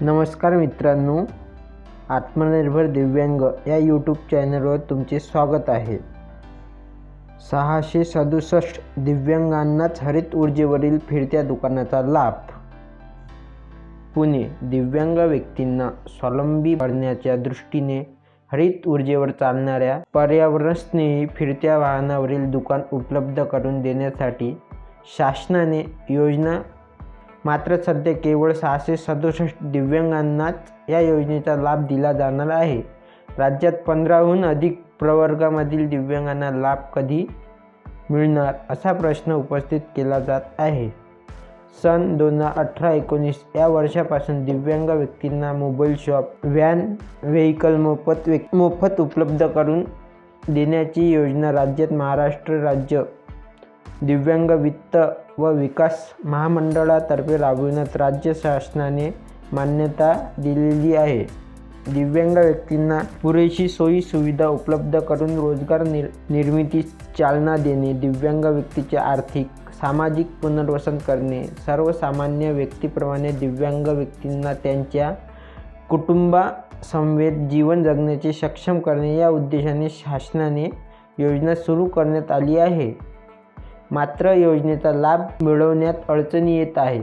नमस्कार मित्रांनो आत्मनिर्भर दिव्यांग या यूट्यूब चॅनलवर तुमचे स्वागत आहे. सहाशे सदुसष्ट दिव्यांगांनाच हरित ऊर्जेवरील फिरत्या दुकानाचा लाभ. पुणे दिव्यांग व्यक्तींना स्वावलंबी करण्याच्या दृष्टीने हरित ऊर्जेवर चालणाऱ्या पर्यावरणस्नेही फिरत्या वाहनावरील दुकान उपलब्ध करून देण्यासाठी शासनाने योजना मात्र सध्या केवळ सहाशे सदुसष्ट दिव्यांगांनाच या योजनेचा लाभ दिला जाणार आहे. राज्यात पंधराहून अधिक प्रवर्गामधील दिव्यांगांना लाभ कधी मिळणार असा प्रश्न उपस्थित केला जात आहे. सन दोन हजार अठरा एकोणीस या वर्षापासून दिव्यांग व्यक्तींना मोबाईल शॉप व्हॅन व्हेकल मोफत मोफत उपलब्ध करून देण्याची योजना राज्यात महाराष्ट्र राज्य दिव्यांग वित्त व विकास महामंडळातर्फे राबविण्यात राज्य शासनाने मान्यता दिलेली आहे. दिव्यांग व्यक्तींना पुरेशी सोयी सुविधा उपलब्ध करून रोजगार निर निर्मितीस चालना देणे दिव्यांग व्यक्तीचे आर्थिक सामाजिक पुनर्वसन करणे सर्वसामान्य व्यक्तीप्रमाणे दिव्यांग व्यक्तींना त्यांच्या कुटुंबासमवेत जीवन जगण्याचे सक्षम करणे या उद्देशाने शासनाने योजना सुरू करण्यात आली आहे. मात्र योजनेचा लाभ मिळवण्यात अडचणी येत आहे.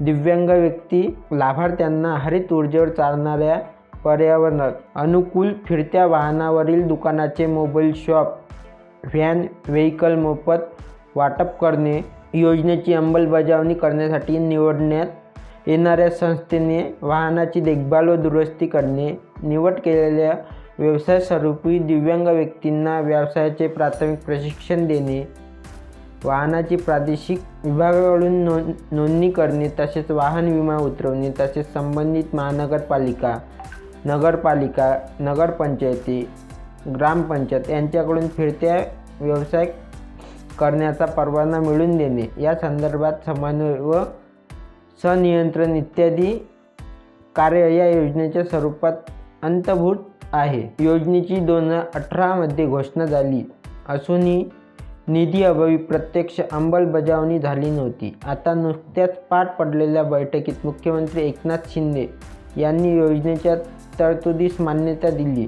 दिव्यांग व्यक्ती लाभार्थ्यांना हरित ऊर्जेवर चालणाऱ्या पर्यावरणात अनुकूल फिरत्या वाहनावरील दुकानाचे मोबाईल शॉप व्हॅन व्हेकल मोफत वाटप करणे योजनेची अंमलबजावणी करण्यासाठी निवडण्यात येणाऱ्या संस्थेने वाहनाची देखभाल व दुरुस्ती करणे निवड केलेल्या व्यवसाय स्वरूपी दिव्यांग व्यक्तींना व्यवसायाचे प्राथमिक प्रशिक्षण देणे वाहनाची प्रादेशिक विभागाकडून नोंद नोंदणी करणे तसेच वाहन विमा उतरवणे तसेच संबंधित महानगरपालिका नगरपालिका नगरपंचायती ग्रामपंचायत यांच्याकडून फिरत्या व्यवसाय करण्याचा परवाना मिळवून देणे. या संदर्भात समन्वय व सनियंत्रण इत्यादी कार्य या योजनेच्या स्वरूपात अंतर्भूत आहे. योजनेची दोन हजार अठरामध्ये घोषणा झाली असूनही निधीअभावी प्रत्यक्ष अंमलबजावणी झाली नव्हती. आता नुकत्याच पार पडलेल्या बैठकीत मुख्यमंत्री एकनाथ शिंदे यांनी योजनेच्या तरतुदीस मान्यता दिली.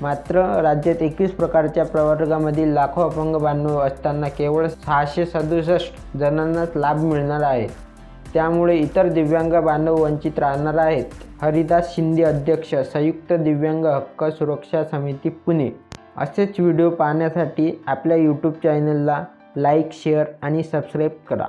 मात्र राज्यात एकवीस प्रकारच्या प्रवर्गामधील लाखो अपंग बांधव असताना केवळ सहाशे सदुसष्ट जणांनाच लाभ मिळणार आहे. त्यामुळे इतर दिव्यांग बांधव वंचित राहणार आहेत. हरिदास शिंदे अध्यक्ष संयुक्त दिव्यांग हक्क सुरक्षा समिती पुणे असेच व्हिडिओ पाहण्यासाठी आपल्या यूट्यूब चॅनलला लाईक शेअर आणि सबस्क्राईब करा.